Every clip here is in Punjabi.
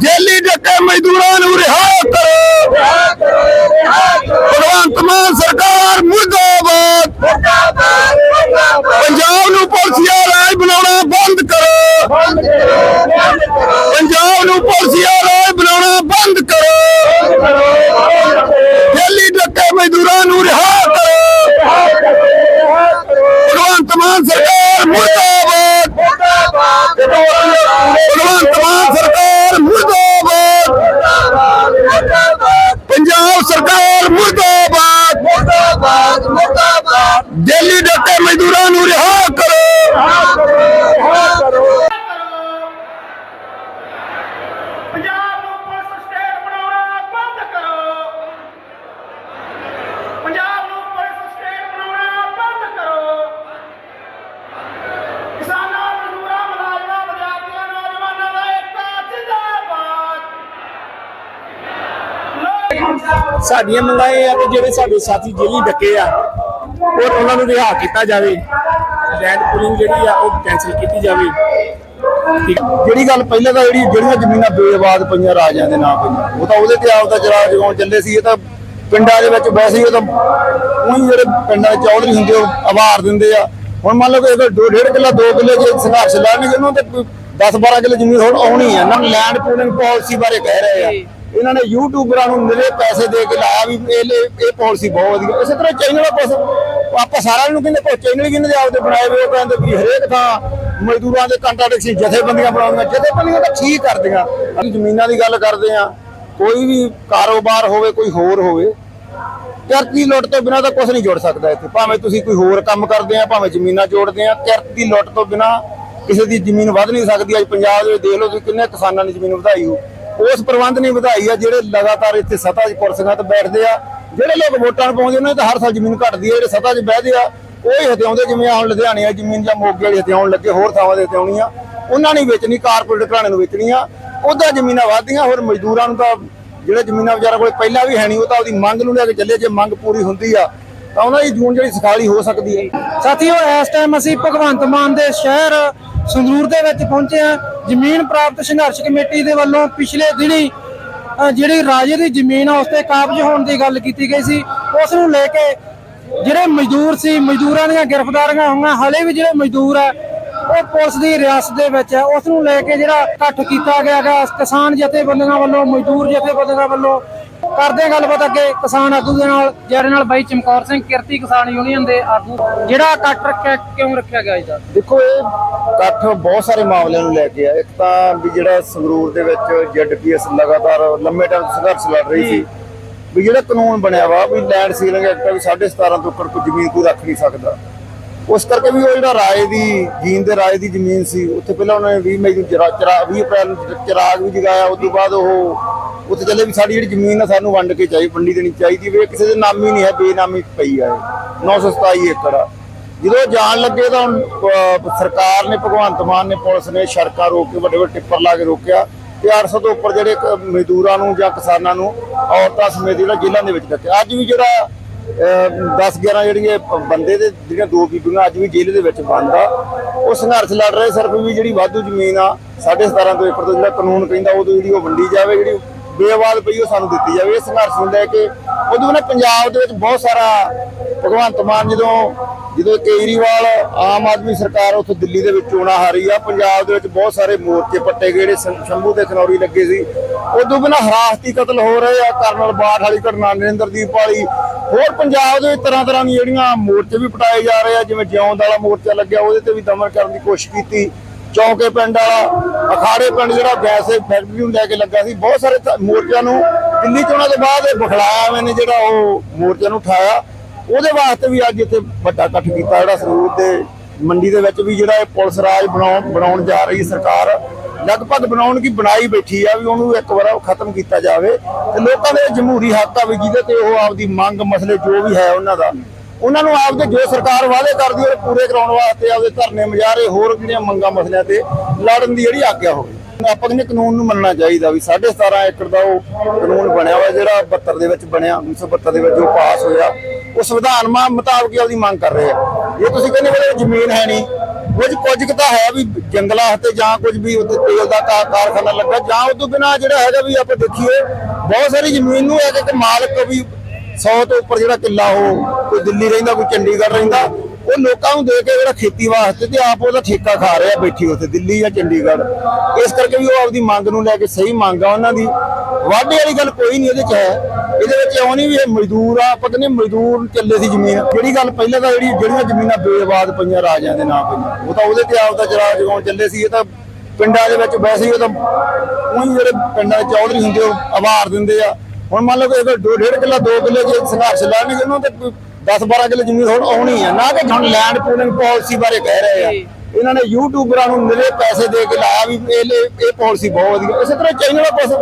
ਜੇਲੀ ਡੱਕੇ ਮਜ਼ਦੂਰਾਂ ਨੂੰ ਰਿਹਾ ਕਰੋ। ਭਗਵੰਤ ਮਾਨ ਸਰਕਾਰ ਮੁਰਦਾਬਾਦ ਪੰਜਾਬ ਨੂੰ ਪੁਲਸੀਆ ਰਾਜ ਬਣਾਉਣਾ ਬੰਦ ਕਰੋ ਪੰਜਾਬ ਨੂੰ ਪੁਲਸੀਆ ਰਾਜ ਬਣਾਉਣਾ ਬੰਦ ਕਰੋ ਜੇਲੀ ਡੱਕੇ ਮਜ਼ਦੂਰਾਂ ਨੂੰ ਰਿਹਾ ਕਰੋ ਭਗਵੰਤ ਮਾਨ ਸਰਕਾਰ ਮੁਰਦਾਬਾਦ ਭਗਵੰਤ ਮਾਨ ਸਰਕਾਰ ਮੁਰਦਾਬਾਦ ਪੰਜਾਬ ਸਰਕਾਰ ਮੁਰਦਾਬਾਦ ਦਿੱਲੀ ਡੱਕੇ ਮਜ਼ਦੂਰਾਂ ਨੂੰ ਰਿਹਾ ਕਰੋ ਪੰਜਾਬ ਨੂੰ ਪੁਲਿਸ ਸਟੇਟ ਬਣਾਉਣਾ ਬੰਦ ਕਰੋ ਪੰਜਾਬ ਨੂੰ ਪੁਲਿਸ ਸਟੇਟ ਬਣਾਉਣਾ ਬੰਦ ਕਰੋ ਕਿਸਾਨਾਂ ਮਜ਼ਦੂਰਾਂ ਮੁਲਾਜ਼ਮਾਂ ਵਿਦਿਆਰਥੀਆਂ ਨੌਜਵਾਨਾਂ ਦਾ ਏਕਤਾ ਜਿੰਦਾਬਾਦ ਲੋਕ ਸਾਡੀਆਂ ਮੰਗਾਂ ਇਹ ਆ ਕਿ ਜਿਹੜੇ ਸਾਡੇ ਸਾਥੀ ਜੇਲੀ ਡੱਕੇ ਆ ਉਹ ਉਹਨਾਂ ਨੂੰ ਰਿਹਾ ਕੀਤਾ ਜਾਵੇ। ਲੈਂਡ ਪੂਲਿੰਗ ਜਿਹੜੀ ਆ ਉਹ ਕੈਨਸਲ ਕੀਤੀ ਜਾਵੇ। ਜਿਹੜੀ ਗੱਲ ਪਹਿਲਾਂ ਤਾਂ ਜਿਹੜੀ ਜਿਹੜੀਆਂ ਜ਼ਮੀਨਾਂ ਬੇਆਬਾਦ ਪਈਆਂ ਰਾਜਿਆਂ ਦੇ ਨਾਂ ਪਈਆਂ ਉਹ ਤਾਂ ਉਹਦੇ ਤੇ ਆਪ ਦਾ ਚਰਾ ਜਗਾਉਣ ਚੱਲੇ ਸੀ ਇਹ ਤਾਂ ਪਿੰਡਾਂ ਦੇ ਵਿੱਚ ਵੈਸੇ ਹੀ ਉਹ ਤਾਂ ਉਹੀ ਜਿਹੜੇ ਪਿੰਡਾਂ ਦੇ ਚੌਧਰੀ ਹੁੰਦੇ ਉਹ ਆਵਾਰ ਦਿੰਦੇ ਆ। ਹੁਣ ਮੰਨ ਲਓ ਕਿ ਦੋ ਡੇਢ ਕਿੱਲਾ ਦੋ ਕਿੱਲੇ ਜੇ ਸੰਘਰਸ਼ ਲੈਣਗੇ ਉਹਨਾਂ ਤੇ 10 12 ਕਿੱਲੇ ਜ਼ਮੀਨ ਹੁਣ ਆਉਣੀ ਹੈ ਨਾ ਲੈਂਡ ਪੂਲਿੰਗ ਪਾਲਿਸੀ ਬਾਰੇ ਕਹਿ ਰਹੇ ਆ। ਇਹਨਾਂ ਨੇ ਯੂਟਿਊਬਰਾਂ ਨੂੰ ਮਿਲੇ ਪੈਸੇ ਦੇ ਕੇ ਲਾਇਆ ਵੀ ਇਹ ਇਹ ਪਾਲਿਸੀ ਬਹੁਤ ਵਧੀਆ। ਇਸੇ ਤਰ੍ਹਾਂ ਚਾਈਨਾ ਦਾ ਆਪਾਂ ਸਾਰਿਆਂ ਨੂੰ ਕਹਿੰਦੇ ਕੋਈ ਚੈਨਲ ਕਿਹਨੇ ਦੇ ਆਪਦੇ ਬਣਾਏ ਹੋਏ ਕਹਿੰਦੇ ਵੀ ਹਰੇਕ ਥਾਂ ਮਜ਼ਦੂਰਾਂ ਦੇ ਕੰਟਰੈਕਸ਼ਨ ਜਥੇਬੰਦੀਆਂ ਬਣਾਉਂਦੀਆਂ, ਜਥੇਬੰਦੀਆਂ ਤਾਂ ਠੀਕ ਕਰਦੀਆਂ। ਅਸੀਂ ਜ਼ਮੀਨਾਂ ਦੀ ਗੱਲ ਕਰਦੇ ਆ ਕੋਈ ਵੀ ਕਾਰੋਬਾਰ ਹੋਵੇ, ਕੋਈ ਹੋਰ ਹੋਵੇ, ਕਿਰਤ ਦੀ ਲੁੱਟ ਤੋਂ ਬਿਨਾਂ ਤਾਂ ਕੁਝ ਨਹੀਂ ਜੁੜ ਸਕਦਾ ਇੱਥੇ। ਭਾਵੇਂ ਤੁਸੀਂ ਕੋਈ ਹੋਰ ਕੰਮ ਕਰਦੇ ਆ, ਭਾਵੇਂ ਜ਼ਮੀਨਾਂ ਜੋੜਦੇ ਆ, ਕਿਰਤ ਦੀ ਲੁੱਟ ਤੋਂ ਬਿਨਾਂ ਕਿਸੇ ਦੀ ਜ਼ਮੀਨ ਵਧ ਨਹੀਂ ਸਕਦੀ। ਅੱਜ ਪੰਜਾਬ ਦੇ ਦੇਖ ਲਓ ਤੁਸੀਂ ਕਿੰਨੇ ਕਿਸਾਨਾਂ ਨੇ ਜ਼ਮੀਨ ਵਧਾਈ ਹੋ ਉਸ ਪ੍ਰਬੰਧ ਨੇ ਵਧਾਈ ਆ ਜਿਹੜੇ ਲਗਾਤਾਰ ਇੱਥੇ ਸੱਤਾ 'ਚ ਕੁਰਸੀਆਂ ਤੇ ਬੈਠਦੇ ਆ। ਜਿਹੜੇ ਲੋਕ ਵੋਟਾਂ ਪਾਉਂਦੇ ਉਹਨਾਂ ਦੀ ਤਾਂ ਹਰ ਸਾਲ ਜ਼ਮੀਨ ਘਟਦੀ ਆ, ਜਿਹੜੇ ਸੱਤਾ 'ਚ ਬਹਿਦੇ ਆ, ਉਹ ਹੀ ਹਥਿਆਉਂਦੇ ਜਿਵੇਂ ਹੁਣ ਲੁਧਿਆਣੇ ਆ, ਜ਼ਮੀਨ ਜਾਂ ਮੋਗੇ ਵਾਲੀ ਹਥਿਆਉਣ ਲੱਗੇ, ਹੋਰ ਥਾਵਾਂ ਦੇ ਹਥਿਆਉਣੀ ਆ। ਉਹਨਾਂ ਨੇ ਵੇਚਣੀ, ਕਾਰਪੋਰੇਟ ਘਰਾਣੇ ਨੂੰ ਵੇਚਣੀ ਆ। ਉਹਦਾ ਜ਼ਮੀਨਾਂ ਵਧਦੀਆਂ, ਹੋਰ ਮਜ਼ਦੂਰਾਂ ਨੂੰ ਤਾਂ ਜਿਹੜੇ ਜ਼ਮੀਨਾਂ ਵਿਚਾਰਾ ਕੋਲ ਪਹਿਲਾਂ ਵੀ ਹੈ ਨਹੀਂ, ਉਹ ਤਾਂ ਉਹਦੀ ਮੰਗ ਨੂੰ ਲੈ ਕੇ ਚੱਲੇ, ਜੇ ਮੰਗ ਪੂਰੀ ਹੁੰਦੀ ਆ, ਤਾਂ ਉਹਨਾਂ ਦੀ ਜੂਨ ਜਿਹੜੀ ਸਖਾਲੀ ਹੋ ਸਕਦੀ ਹੈ ਸਾਥੀਓ, ਇਸ ਟਾਈਮ ਅਸੀਂ ਭਗਵੰਤ ਮਾਨ ਦੇ ਸ਼ਹਿਰ ਸੰਗਰੂਰ ਦੇ ਵਿੱਚ ਪਹੁੰਚੇ ਆ ਜ਼ਮੀਨ ਪ੍ਰਾਪਤ ਸੰਘਰਸ਼ ਕਮੇਟੀ ਦੇ ਵੱਲੋਂ ਪਿਛਲੇ ਦਿਨੀ ਜਿਹੜੀ ਰਾਜੇ ਦੀ ਜ਼ਮੀਨ ਆ, ਉਸ ਤੇ ਕਾਬਜ਼ ਹੋਣ ਦੀ ਗੱਲ ਕੀਤੀ ਗਈ ਸੀ। ਉਸ ਨੂੰ ਲੈ ਕੇ ਜਿਹੜੇ ਮਜ਼ਦੂਰ ਸੀ, ਮਜ਼ਦੂਰਾਂ ਦੀਆਂ ਗ੍ਰਿਫਤਾਰੀਆਂ ਹੋਈਆਂ। ਹਲੇ ਵੀ ਜਿਹੜੇ ਮਜ਼ਦੂਰ ਆ, ਉਹ ਪੁਲਿਸ ਦੀ ਰਿਆਸਤ ਦੇ ਵਿੱਚ ਹੈ ਉਸ ਨੂੰ ਲੈ ਕੇ ਜਿਹੜਾ ਇਕੱਠ ਕੀਤਾ ਗਿਆ ਗਾ ਕਿਸਾਨ ਜਥੇਬੰਦੀਆਂ ਵੱਲੋਂ, ਮਜ਼ਦੂਰ ਜਥੇਬੰਦੀਆਂ ਵੱਲੋਂ ਕਰਦੇ ਹਾਂ ਗੱਲਬਾਤ ਅੱਗੇ ਕਿਸਾਨ ਆਗੂ ਦੇ ਨਾਲ, ਜਿਹੜੇ ਨਾਲ ਬਾਈ ਚਮਕੌਰ ਸਿੰਘ ਕਿਰਤੀ ਕਿਸਾਨ ਯੂਨੀਅਨ ਦੇ ਆਗੂ, ਜਿਹੜਾ ਇਕੱਠ ਰੱਖਿਆ, ਕਿਉਂ ਰੱਖਿਆ ਗਿਆ ਇਹਦਾ? ਦੇਖੋ, ਇਹ ਇਕੱਠ ਬਹੁਤ ਸਾਰੇ ਮਾਮਲਿਆਂ ਨੂੰ ਲੈ ਕੇ ਆ ਇੱਕ ਤਾਂ ਵੀ ਜਿਹੜਾ ਸੰਗਰੂਰ ਦੇ ਵਿੱਚ ਜੈਡਪੀਐਸ ਲਗਾਤਾਰ ਲੰਮੇ ਟਾਈਮ ਸੰਘਰਸ਼ ਲੜ ਰਹੀ ਸੀ। ਵੀ ਜਿਹੜਾ ਕਾਨੂੰਨ ਬਣਿਆ ਵਾ, ਵੀ ਲੈਂਡ ਸੀਲਿੰਗ ਐਕਟ ਵੀ 17.5 ਤੋਂ ਉੱਪਰ ਕੋਈ ਜ਼ਮੀਨ ਕੋਈ ਰੱਖ ਨਹੀਂ ਸਕਦਾ। ਉਸ ਕਰਕੇ ਵੀ ਉਹ ਜਿਹੜਾ ਰਾਏ ਦੀ, ਜੀਨ ਦੇ ਰਾਏ ਦੀ ਜ਼ਮੀਨ ਸੀ, ਉੱਥੇ ਪਹਿਲਾਂ ਉਹਨਾਂ ਨੇ 20 ਮਈ ਨੂੰ ਚਰਾ 20 ਅਪ੍ਰੈਲ ਨੂੰ ਚਿਰਾਗ ਵੀ ਜਗਾਇਆ, ਉਸ ਤੋਂ ਬਾਅਦ ਉਹ, ਉੱਥੇ ਚੱਲੇ ਵੀ ਸਾਡੀ ਜਿਹੜੀ ਜ਼ਮੀਨ ਆ ਸਾਨੂੰ ਵੰਡ ਕੇ ਚਾਹੀ, ਵੰਡੀ ਦੇਣੀ ਚਾਹੀਦੀ, ਵੀ ਕਿਸੇ ਦੇ ਨਾਮੀ ਨਹੀਂ ਹੈ, ਬੇਨਾਮੀ ਪਈ ਆ 927 ਏਕੜ ਆ। ਜਦੋਂ ਜਾਣ ਲੱਗੇ ਤਾਂ ਸਰਕਾਰ ਨੇ, ਭਗਵੰਤ ਮਾਨ ਨੇ, ਪੁਲਿਸ ਨੇ ਸੜਕਾਂ ਰੋਕ ਕੇ ਵੱਡੇ ਵੱਡੇ ਟਿੱਪਰ ਲਾ ਕੇ ਰੋਕਿਆ, ਤੇ 800 ਤੋਂ ਉੱਪਰ ਜਿਹੜੇ ਮਜ਼ਦੂਰਾਂ ਨੂੰ ਜਾਂ ਕਿਸਾਨਾਂ ਨੂੰ ਔਰਤਾਂ ਸਮੇਤ ਜਿਹੜਾ ਜੇਲ੍ਹਾਂ ਦੇ ਵਿੱਚ ਰੱਖਿਆ। ਅੱਜ ਵੀ ਜਿਹੜਾ 10 11 ਜਿਹੜੀਆਂ ਬੰਦੇ ਤੇ ਜਿਹੜੀਆਂ ਦੋ ਬੀਬੀਆਂ ਅੱਜ ਵੀ ਜੇਲ੍ਹ ਦੇ ਵਿੱਚ ਬੰਦ ਆ, ਉਹ ਸੰਘਰਸ਼ ਲੜ ਰਹੇ ਸਿਰਫ ਵੀ ਜਿਹੜੀ ਵਾਧੂ ਜ਼ਮੀਨ ਆ 17.5 ਤੋਂ ਏਕੜ ਤੋਂ ਜਿਹੜਾ ਕਾਨੂੰਨ ਕਹਿੰਦਾ ਉਦੋਂ ਜਿਹੜੀ ਉਹ ਵੰਡੀ ਜਾਵੇ, ਜਿਹੜੀ ਬੇਵਾਦ ਪਈ ਉਹ ਸਾਨੂੰ ਦਿੱਤੀ ਜਾਵੇ। ਇਹ ਸੰਘਰਸ਼ ਨੂੰ ਲੈ ਕੇ ਉਦੋਂ ਨੇ ਪੰਜਾਬ ਦੇ ਵਿੱਚ ਬਹੁਤ ਸਾਰਾ ਭਗਵੰਤ ਮਾਨ ਜਦੋਂ ਜਦੋਂ ਕੇਜਰੀਵਾਲ ਆਮ ਆਦਮੀ ਸਰਕਾਰ ਉੱਥੇ ਦਿੱਲੀ ਦੇ ਵਿੱਚ ਚੋਣਾਂ ਹਾਰੀ ਆ, ਪੰਜਾਬ ਦੇ ਵਿੱਚ ਬਹੁਤ ਸਾਰੇ ਮੋਰਚੇ ਪੱਟੇ ਗਏ ਜਿਹੜੇ ਸ਼ੰਭੂ ਤੇ ਖਨੌਰੀ ਲੱਗੇ ਸੀ। ਉਦੋਂ ਬਿਨਾਂ ਹਰਾਸਤੀ ਕਤਲ ਹੋ ਰਹੇ ਆ। ਕਰਨਲ ਬਾਠ ਵਾਲੀ ਘਟਨਾ, ਨਰਿੰਦਰਦੀਪ ਵਾਲੀ ਹੋਰ ਪੰਜਾਬ ਦੇ ਵਿੱਚ ਤਰ੍ਹਾਂ ਤਰ੍ਹਾਂ ਦੀਆਂ ਜਿਹੜੀਆਂ ਮੋਰਚੇ ਵੀ ਪਟਾਏ ਜਾ ਰਹੇ ਆ, ਜਿਵੇਂ ਜਿਉਂਦ ਵਾਲਾ ਮੋਰਚਾ ਲੱਗਿਆ, ਉਹਦੇ ਤੇ ਵੀ ਦਮਨ ਕਰਨ ਦੀ ਕੋਸ਼ਿਸ਼ ਕੀਤੀ। ਚੌਂਕੇ ਪਿੰਡ ਵਾਲਾ, ਅਖਾੜੇ ਪਿੰਡ ਜਿਹੜਾ ਗੈਸ ਫੈਕਟਰੀ ਨੂੰ ਲੈ ਕੇ ਲੱਗਾ ਸੀ, ਬਹੁਤ ਸਾਰੇ ਮੋਰਚਿਆਂ ਨੂੰ ਦਿੱਲੀ ਚੋਣਾਂ ਦੇ ਬਾਅਦ ਇਹ ਬਖਲਾਇਆ ਮੈਨੇ ਜਿਹੜਾ ਉਹ ਮੋਰਚਿਆਂ ਨੂੰ ਉਠਾਇਆ। ਉਹਦੇ ਵਾਸਤੇ ਵੀ ਅੱਜ ਇੱਥੇ ਵੱਡਾ ਇਕੱਠ ਕੀਤਾ ਜਿਹੜਾ ਸਰੂਰ ਦੇ ਮੰਡੀ ਦੇ ਵਿੱਚ ਵੀ ਜਿਹੜਾ ਇਹ ਪੁਲਿਸ ਰਾਜ ਬਣਾਉਣ ਬਣਾਉਣ ਜਾ ਰਹੀ ਸਰਕਾਰ। ਲਗਭਗ ਬਣਾਉਣ ਕੀ ਬਣਾਈ ਬੈਠੀ ਆ ਵੀ ਉਹਨੂੰ ਇੱਕ ਵਾਰ ਖਤਮ ਕੀਤਾ ਜਾਵੇ ਤੇ ਲੋਕਾਂ ਦੇ ਜਮਹੂਰੀ ਹੱਕ ਆ ਵੀ ਜਿਹਦੇ ਤੇ ਉਹ ਆਪਦੀ ਮੰਗ ਮਸਲੇ ਜੋ ਵੀ ਹੈ ਉਹਨਾਂ ਦਾ। ਉਹਨਾਂ ਨੂੰ ਆਪਦੇ ਜੋ ਸਰਕਾਰ ਵਾਅਦੇ ਕਰਦੀ ਉਹ ਪੂਰੇ ਕਰਾਉਣ ਵਾਸਤੇ ਆਪਦੇ ਧਰਨੇ ਮੁਜ਼ਾਹਰੇ ਹੋਰ ਜਿਹੜੀਆਂ ਮੰਗਾਂ ਮਸਲਿਆਂ ਤੇ ਲੜਨ ਦੀ ਜਿਹੜੀ ਆਗਿਆ ਹੋਵੇ। ਆਪਾਂ ਕਹਿੰਦੇ ਕਾਨੂੰਨ ਨੂੰ ਮੰਨਣਾ ਚਾਹੀਦਾ ਵੀ 17.5 ਏਕੜ ਦਾ ਉਹ ਕਾਨੂੰਨ ਬਣਿਆ ਹੋਇਆ ਜਿਹੜਾ 72 ਦੇ ਵਿੱਚ ਬਣਿਆ 1972 ਦੇ ਵਿੱਚ ਜੋ ਪਾਸ ਹੋਇਆ। ਉਹ ਸੰਵਿਧਾਨ ਮਾ ਮੁਤਾਬਕ ਹੀ ਮੰਗ ਕਰ ਰਹੇ ਆ। ਜੇ ਤੁਸੀਂ ਕਹਿੰਦੇ ਵੀ ਜ਼ਮੀਨ ਹੈ ਨਹੀਂ ਕੁਝ ਕੁਝ ਕੁ ਤਾਂ ਹੈ ਵੀ ਜੰਗਲਾਂ ਤੇ ਜਾਂ ਕੁਝ ਵੀ ਉੱਤੇ ਤੇਲ ਦਾ ਕਾਰਖਾਨਾ ਲੱਗਾ। ਜਾਂ ਉਸ ਤੋਂ ਬਿਨਾ ਜਿਹੜਾ ਹੈਗਾ ਵੀ ਆਪਾਂ ਦੇਖੀਏ, ਬਹੁਤ ਸਾਰੀ ਜ਼ਮੀਨ ਨੂੰ ਇੱਕ ਇੱਕ ਮਾਲਕ ਵੀ 100 ਤੋਂ ਉੱਪਰ ਜਿਹੜਾ ਕਿੱਲਾ ਉਹ ਕੋਈ ਦਿੱਲੀ ਰਹਿੰਦਾ, ਕੋਈ ਚੰਡੀਗੜ੍ਹ ਰਹਿੰਦਾ ਉਹ ਲੋਕਾਂ ਨੂੰ ਦੇ ਕੇ ਜਿਹੜਾ ਖੇਤੀ ਵਾਸਤੇ ਤੇ ਆਪ ਉਹਦਾ ਠੇਕਾ ਖਾ ਰਿਹਾ ਬੈਠੀ ਉੱਥੇ, ਦਿੱਲੀ ਜਾਂ ਚੰਡੀਗੜ੍ਹ। ਇਸ ਕਰਕੇ ਵੀ ਉਹ ਆਪਦੀ ਮੰਗ ਨੂੰ ਲੈ ਕੇ ਸਹੀ ਮੰਗ ਆ ਉਹਨਾਂ ਦੀ। ਵਾਢੇ ਵਾਲੀ ਗੱਲ ਕੋਈ ਨਹੀਂ ਇਹਦੇ ਚ ਹੈ। ਇਹਦੇ ਵਿੱਚ ਇਉਂ ਨਹੀਂ ਵੀ ਇਹ ਮਜ਼ਦੂਰ ਆ, ਆਪਾਂ ਕਹਿੰਦੇ ਮਜ਼ਦੂਰ ਚੱਲੇ ਸੀ ਜ਼ਮੀਨ। ਜਿਹੜੀ ਗੱਲ ਪਹਿਲਾਂ ਤਾਂ ਜਿਹੜੀ ਜਿਹੜੀਆਂ ਜ਼ਮੀਨਾਂ ਬੇਆਬਾਦ ਪਈਆਂ ਰਾਜਿਆਂ ਦੇ ਨਾਂ ਪਈਆਂ, ਉਹ ਤਾਂ ਉਹਦੇ ਤੇ ਆਪ ਦਾ ਜਰਾ ਜਗਾਉਣ ਚੱਲੇ ਸੀ, ਇਹ ਤਾਂ ਪਿੰਡਾਂ ਦੇ ਵਿੱਚ ਵੈਸੇ ਹੀ ਉਹ ਤਾਂ ਉਹੀ ਜਿਹੜੇ ਪਿੰਡਾਂ ਦੇ ਚੌਧਰੀ ਹੁੰਦੇ ਉਹ ਆਵਾਰ ਦਿੰਦੇ ਆ। ਹੁਣ ਮੰਨ ਲਓ ਕਿ ਅਗਰ ਦੋ ਡੇਢ ਕਿੱਲਾ, ਦੋ ਕਿੱਲੇ ਜੇ ਸੰਘਰਸ਼ ਲੜਨਗੇ, ਉਹਨਾਂ ਤੇ 10 12 ਕਿੱਲੇ ਜ਼ਮੀਨ ਹੁਣ ਆਉਣੀ ਆ। ਨਾ ਕਿ ਹੁਣ ਲੈਂਡ ਪੂਲਿੰਗ ਪਾਲਿਸੀ ਬਾਰੇ ਕਹਿ ਰਹੇ ਆ। ਇਹਨਾਂ ਨੇ ਯੂਟਿਊਬਰਾਂ ਨੂੰ ਮਿਲੇ ਪੈਸੇ ਦੇ ਕੇ ਲਾਇਆ ਵੀ ਇਹ ਇਹ ਪਾਲਿਸੀ ਬਹੁਤ ਵਧੀਆ। ਇਸੇ ਤਰ੍ਹਾਂ ਕੁਛ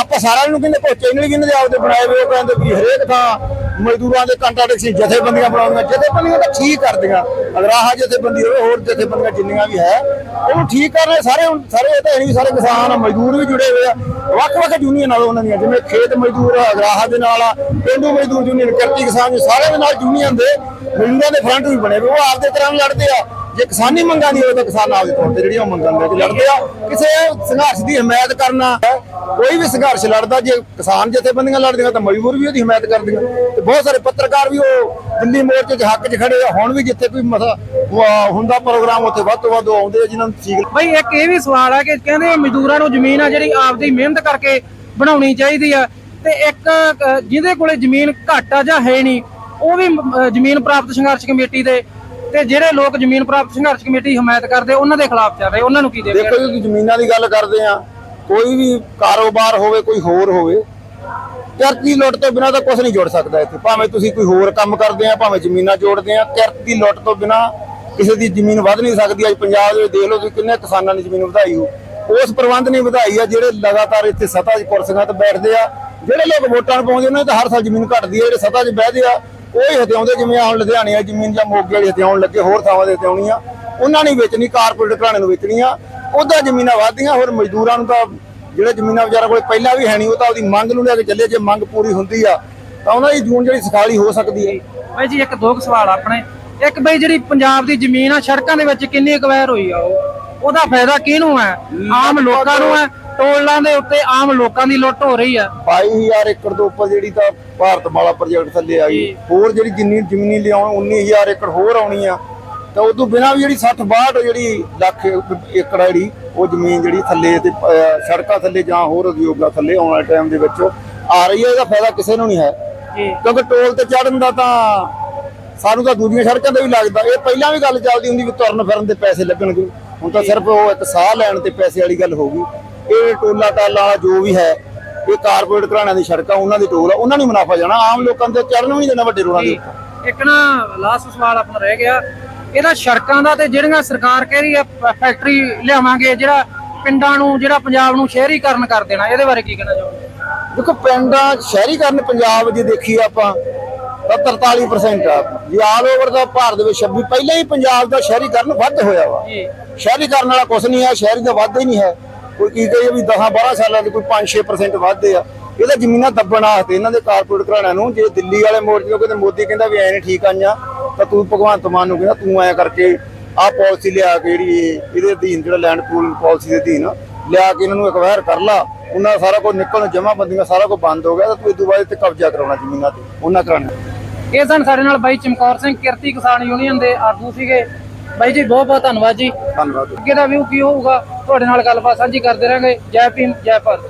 ਆਪਾਂ ਸਾਰਿਆਂ ਨੂੰ ਕਹਿੰਦੇ ਚੈਨਲ ਕਿੰਨੇ ਦੇ ਆਪਦੇ ਬਣਾਏ ਹੋਏ ਕਹਿੰਦੇ ਵੀ ਹਰੇਕ ਥਾਂ ਮਜ਼ਦੂਰਾਂ ਦੇ ਕੰਟਰੈਕਸ਼ਨ ਜਥੇਬੰਦੀਆਂ ਬਣਾਉਂਦੀਆਂ ਜਥੇਬੰਦੀਆਂ ਤਾਂ ਠੀਕ ਕਰਦੀਆਂ ਅਗਰ ਜਥੇਬੰਦੀ ਹੋਵੇ ਹੋਰ ਜਥੇਬੰਦੀਆਂ ਜਿੰਨੀਆਂ ਵੀ ਹੈ ਉਹਨੂੰ ਠੀਕ ਕਰ ਰਹੇ ਸਾਰੇ ਸਾਰੇ ਇਹ ਤਾਂ ਨਹੀਂ ਵੀ ਸਾਰੇ ਕਿਸਾਨ ਆ, ਮਜ਼ਦੂਰ ਵੀ ਜੁੜੇ ਹੋਏ ਆ ਵੱਖ-ਵੱਖ ਯੂਨੀਅਨ ਨਾਲ ਉਹਨਾਂ ਦੀਆਂ ਜਿਵੇਂ ਖੇਤ ਮਜ਼ਦੂਰ ਆ, ਅਗਰਾਹਾਂ ਦੇ ਨਾਲ ਆ ਪਿੰਡੂ ਮਜ਼ਦੂਰ ਯੂਨੀਅਨ ਕਿਰਤੀ ਕਿਸਾਨ ਜੀ ਸਾਰਿਆਂ ਦੇ ਨਾਲ ਯੂਨੀਅਨ ਦੇ ਮਜ਼ਦੂਰਾਂ ਦੇ ਫਰੰਟ ਵੀ ਬਣੇ ਹੋਏ ਉਹ ਆਪਦੇ ਤਰ੍ਹਾਂ ਲੜਦੇ ਆ ਜੇ ਕਿਸਾਨੀ ਮੰਗਾਂ ਦੀ ਹੋਵੇ ਤਾਂ ਕਿਸਾਨ ਆਪਦੇ ਤੌਰ ਤੇ ਜਿਹੜੀਆਂ ਮੰਗਾਂ ਦੇ ਵਿੱਚ ਲੜਦੇ ਆ। ਕਿਸੇ ਸੰਘਰਸ਼ ਦੀ ਹਮਾਇਤ ਕਰਨਾ, ਕੋਈ ਵੀ ਸੰਘਰਸ਼ ਲੜਦਾ, ਜੇ ਕਿਸਾਨ ਜਥੇਬੰਦੀਆਂ ਲੜਦੀਆਂ ਤਾਂ ਮਜ਼ਦੂਰ ਵੀ ਉਹਦੀ ਹਮਾਇਤ ਕਰਦੀਆਂ। ਤੇ ਬਹੁਤ ਸਾਰੇ ਪੱਤਰਕਾਰ ਵੀ ਉਹ ਦਿੱਲੀ ਮੋਰਚੇ 'ਚ ਹੱਕ 'ਚ ਖੜੇ ਆ। ਹੁਣ ਵੀ ਜਿੱਥੇ ਕੋਈ ਮਸਾ ਹੁੰਦਾ ਪ੍ਰੋਗਰਾਮ, ਉੱਥੇ ਵੱਧ ਤੋਂ ਵੱਧ ਆਉਂਦੇ ਆ ਜਿਨ੍ਹਾਂ ਨੂੰ ਠੀਕ ਬਈ ਇੱਕ ਇਹ ਵੀ ਸਵਾਲ ਹੈ ਕਿ ਕਹਿੰਦੇ ਮਜ਼ਦੂਰਾਂ ਨੂੰ ਜ਼ਮੀਨ ਆ ਜਿਹੜੀ ਆਪਦੀ ਮਿਹਨਤ ਕਰਕੇ ਬਣਾਉਣੀ ਚਾਹੀਦੀ ਆ। ਤੇ ਇੱਕ ਜਿਹਦੇ ਕੋਲੇ ਜ਼ਮੀਨ ਘੱਟ ਆ ਜਾਂ ਹੈ ਨਹੀਂ, ਉਹ ਵੀ ਜ਼ਮੀਨ ਪ੍ਰਾਪਤ ਸੰਘਰਸ਼ ਕਮੇਟੀ ਦੇ ਤੇ ਜਿਹੜੇ ਲੋਕ ਜ਼ਮੀਨ ਪ੍ਰਾਪਤ ਸੰਘਰਸ਼ ਕਮੇਟੀ ਹਮਾਇਤ ਕਰਦੇ, ਉਹਨਾਂ ਦੇ ਖਿਲਾਫ ਚੱਲ ਰਹੇ, ਉਹਨਾਂ ਨੂੰ ਕੀ ਦੇ ਦੇਖੋ ਜੀ, ਜ਼ਮੀਨਾਂ ਦੀ ਗੱਲ ਕਰਦੇ ਆ ਕੋਈ ਵੀ ਕਾਰੋਬਾਰ ਹੋਵੇ, ਕੋਈ ਹੋਰ ਹੋਵੇ ਕਿਰਤ ਦੀ ਲੁੱਟ ਤੋਂ ਬਿਨਾਂ ਤਾਂ ਕੁਝ ਨਹੀਂ ਜੁੜ ਸਕਦਾ ਇੱਥੇ। ਭਾਵੇਂ ਤੁਸੀਂ ਕੋਈ ਹੋਰ ਕੰਮ ਕਰਦੇ ਆ ਭਾਵੇਂ ਜ਼ਮੀਨਾਂ ਜੋੜਦੇ ਆ ਕਿਰਤ ਦੀ ਲੁੱਟ ਤੋਂ ਬਿਨਾਂ ਕਿਸੇ ਦੀ ਜ਼ਮੀਨ ਵਧ ਨਹੀਂ ਸਕਦੀ। ਅੱਜ ਪੰਜਾਬ ਦੇ ਵਿੱਚ ਦੇਖ ਲਓ ਤੁਸੀਂ ਕਿੰਨੇ ਕਿਸਾਨਾਂ ਨੇ ਜ਼ਮੀਨ ਵਧਾਈ ਹੋ ਉਸ ਪ੍ਰਬੰਧ ਨੇ ਵਧਾਈ ਆ, ਜਿਹੜੇ ਲਗਾਤਾਰ ਇੱਥੇ ਸੱਤਾ 'ਚ ਕੁਰਸੀਆਂ ਤੇ ਬੈਠਦੇ ਆ। ਜਿਹੜੇ ਲੋਕ ਵੋਟਾਂ ਨੂੰ ਪਾਉਂਦੇ, ਉਹਨਾਂ ਦੀ ਤਾਂ ਹਰ ਸਾਲ ਜ਼ਮੀਨ ਘਟਦੀ ਹੈ ਜਿਹੜੇ ਸੱਤਾ 'ਚ ਬਹਿਦੇ ਆ ਉਹ ਹੀ ਹਥਿਆਉਂਦੇ ਜਿਵੇਂ ਹੁਣ ਲੁਧਿਆਣੇ ਆ ਜ਼ਮੀਨ ਜਾਂ ਮੋਗੇ ਵਾਲੀ ਹਥਿਆਉਣ ਲੱਗੇ, ਹੋਰ ਥਾਵਾਂ ਦੇ ਹਥਿਆਉਣੀ ਉਹਨਾਂ ਨੇ ਵੇਚਣੀ, ਕਾਰਪੋਰੇਟ ਘਰਾਣੇ ਨੂੰ ਵੇਚਣੀ ਉਹਦਾ ਜ਼ਮੀਨਾਂ ਵਧਦੀਆਂ, ਹੋਰ ਮਜ਼ਦੂਰਾਂ ਨੂੰ ਤਾਂ ਜਿਹੜੇ ਜ਼ਮੀਨਾਂ ਵਿਚਾਰਾ ਕੋਲ ਪਹਿਲਾਂ ਵੀ ਹੈ ਨਹੀਂ, ਉਹ ਤਾਂ ਉਹਦੀ ਮੰਗ ਨੂੰ ਲੈ ਕੇ ਚੱਲੇ, ਜੇ ਮੰਗ ਪੂਰੀ ਹੁੰਦੀ ਆ, ਤਾਂ ਉਹਨਾਂ ਦੀ ਜੂਨ ਜਿਹੜੀ ਸਖਾਲੀ ਹੋ ਸਕਦੀ ਹੈ। ਬਾਈ ਜੀ, ਇੱਕ ਦੋ ਸਵਾਲ ਆਪਣੇ। ਇੱਕ ਬਈ ਜਿਹੜੀ ਪੰਜਾਬ ਦੀ ਜ਼ਮੀਨ ਆ, ਸੜਕਾਂ ਦੇ ਵਿੱਚ ਕਿੰਨੀ ਅਕਵਾਇਰ ਹੋਈ ਆ ਉਹ? ਉਹਦਾ ਫਾਇਦਾ ਕਿਹਨੂੰ ਹੈ? ਆਮ ਲੋਕਾਂ ਨੂੰ ਹੈ? ਟੋਲਾਂ ਦੇ ਉੱਤੇ ਆਮ ਲੋਕਾਂ ਦੀ ਲੁੱਟ ਹੋ ਰਹੀ ਆ। 22000 ਏਕੜ ਤੋਂ ਉੱਪਰ ਜਿਹੜੀ ਤਾਂ ਭਾਰਤਮਾਲਾ ਪ੍ਰੋਜੈਕਟ ਥੱਲੇ ਆਈ ਹੋਰ ਜਿਹੜੀ ਜਿੰਨੀ ਜ਼ਮੀਨੀ ਲਿਆਉਣ 19000 ਏਕੜ ਹੋਰ ਆਉਣੀ ਆ। ਤਾਂ ਤੋਂ ਬਿਨਾਂ ਵੀ ਜਿਹੜੀ 60 62 ਜਿਹੜੀ ਲੱਖ ਏਕੜ ਆ ਜਿਹੜੀ ਉਹ ਜ਼ਮੀਨ ਜਿਹੜੀ ਥੱਲੇ ਤੇ ਸੜਕਾਂ ਥੱਲੇ ਜਾਂ ਹੋਰ ਉਦਯੋਗਾਂ ਥੱਲੇ ਆਉਣ ਵਾਲੇ ਟਾਈਮ ਦੇ ਵਿੱਚ ਆ ਰਹੀ ਹੈ ਇਹਦਾ ਫਾਇਦਾ ਕਿਸੇ ਨੂੰ ਨਹੀਂ ਹੈ। ਕਿਉਂਕਿ ਟੋਲ ਤੇ ਚੜਨ ਦਾ ਤਾਂ ਸਾਨੂੰ ਤਾਂ ਦੂਜੀਆਂ ਸੜਕਾਂ ਤੇ ਵੀ ਲੱਗਦਾ। ਇਹ ਪਹਿਲਾਂ ਵੀ ਗੱਲ ਚੱਲਦੀ ਹੁੰਦੀ ਵੀ ਤੁਰਨ ਫਿਰਨ ਦੇ ਪੈਸੇ ਲੱਗਣਗੇ। ਹੁਣ ਤਾਂ ਸਿਰਫ ਉਹ ਇੱਕ ਸਾਹ ਲੈਣ ਤੇ ਪੈਸੇ ਵਾਲੀ ਗੱਲ ਹੋ ਗਈ। ਇਹ ਟੋਲਾ ਟਾਲਾ ਜੋ ਵੀ ਹੈ ਇਹ ਕਾਰਪੋਰੇਟ ਘਰਾਣਿਆਂ ਦੀ ਸੜਕਾਂ ਉਹਨਾਂ ਦੀ ਟੋਲ ਆ ਉਹਨਾਂ ਨੂੰ ਮੁਨਾਫਾ ਜਾਣਾ ਆਮ ਲੋਕਾਂ ਦੇ ਚੜਨ ਵੀ ਨਹੀਂ ਦੇਣਾ ਵੱਡੇ ਰੋਡਾਂ ਦੇ ਇੱਕ ਨਾ ਲਾਸਟ ਸਵਾਲ ਆਪਣਾ ਰਹਿ ਗਿਆ ਇਹਦਾ ਸੜਕਾਂ ਦਾ ਤੇ ਜਿਹੜੀਆਂ ਸਰਕਾਰ ਕਹਿ ਰਹੀ ਆ ਫੈਕਟਰੀ ਲਿਆਵਾਂਗੇ ਜਿਹੜਾ ਪਿੰਡਾਂ ਨੂੰ ਜਿਹੜਾ ਪੰਜਾਬ ਨੂੰ ਸ਼ਹਿਰੀਕਰਨ ਕਰ ਦੇਣਾ ਇਹਦੇ ਬਾਰੇ ਕੀ ਕਹਿਣਾ ਚਾਹੋਗੇ? ਦੇਖੋ ਪਿੰਡਾਂ ਸ਼ਹਿਰੀਕਰਨ ਪੰਜਾਬ ਜੇ ਦੇਖੀਏ ਆਪਾਂ ਤਾਂ 43% ਆ। ਜੇ ਆਲ ਓਵਰ ਦਾ ਭਾਰਤ ਵਿੱਚ 26 ਪਹਿਲਾਂ ਹੀ ਪੰਜਾਬ ਦਾ ਸ਼ਹਿਰੀਕਰਨ ਵੱਧ ਹੋਇਆ ਵਾ। ਜੀ। ਸ਼ਹਿਰੀਕਰਨ ਵਾਲਾ ਕੁਝ ਨਹੀਂ ਹੈ ਸ਼ਹਿਰੀ ਦਾ ਵਾਧਾ ਹੀ ਨਹੀਂ ਹੈ। ਕੋਈ ਕੀ ਕਹੇ ਵੀ 10 12 ਸਾਲਾਂ ਦੇ ਕੋਈ 5-6% ਵਾਧੇ ਆ। ਇਹਦਾ ਜ਼ਮੀਨਾਂ ਦੱਬਣ ਵਾਸਤੇ ਇਹਨਾਂ ਦੇ ਕਾਰਪੋਰੇਟ ਘਰਾਣਿਆਂ ਨੂੰ ਜੇ ਦਿੱਲੀ ਵਾਲੇ ਮੋਰਚੇ ਨੂੰ ਕਿਤੇ ਮੋਦੀ ਕਹਿੰਦਾ ਵੀ ਐ ਨਹੀਂ ਠੀਕ ਆਈਆਂ, ਤਾਂ ਤੂੰ ਭਗਵੰਤ ਮਾਨ ਨੂੰ ਕਹਿੰਦਾ ਤੂੰ ਐ ਕਰਕੇ ਆਹ ਪਾਲਿਸੀ ਲਿਆ ਕੇ ਜਿਹੜੀ ਇਹਦੇ ਅਧੀਨ ਜਿਹੜਾ ਲੈਂਡ ਪੂਲਿੰਗ ਪਾਲਿਸੀ ਦੇ ਅਧੀਨ ਲਿਆ ਕੇ ਇਹਨਾਂ ਨੂੰ ਅਕਵਾਇਰ ਕਰ ਲਾ। ਉਹਨਾਂ ਦਾ ਸਾਰਾ ਕੁਝ ਨਿਕਲਣ, ਜਮਾਬੰਦੀਆਂ ਸਾਰਾ ਕੁਝ ਬੰਦ ਹੋ ਗਿਆ, ਤਾਂ ਤੂੰ ਇਸ ਤੋਂ ਤੇ ਕਬਜ਼ਾ ਕਰਾਉਣਾ ਜ਼ਮੀਨਾਂ ਤੇ, ਉਹਨਾਂ ਕਰਾਉਣਾ ਇਹ ਸਨ ਸਾਡੇ ਨਾਲ ਬਾਈ ਚਮਕੌਰ ਸਿੰਘ, ਕਿਰਤੀ ਕਿਸਾਨ ਯੂਨੀਅਨ ਦੇ ਆਗੂ ਸੀਗੇ। ਬਾਈ ਜੀ ਬਹੁਤ ਬਹੁਤ ਧੰਨਵਾਦ ਜੀ। ਧੰਨਵਾਦ। ਅੱਗੇ ਦਾ ਵਿਊ ਕੀ ਹੋਊਗਾ? ਤੁਹਾਡੇ ਨਾਲ ਗੱਲਬਾਤ ਸਾਂਝੀ ਕਰਦੇ ਰਾਂਗੇ ਜੈ ਭੀਮ ਜੈ ਭਾਰਤ।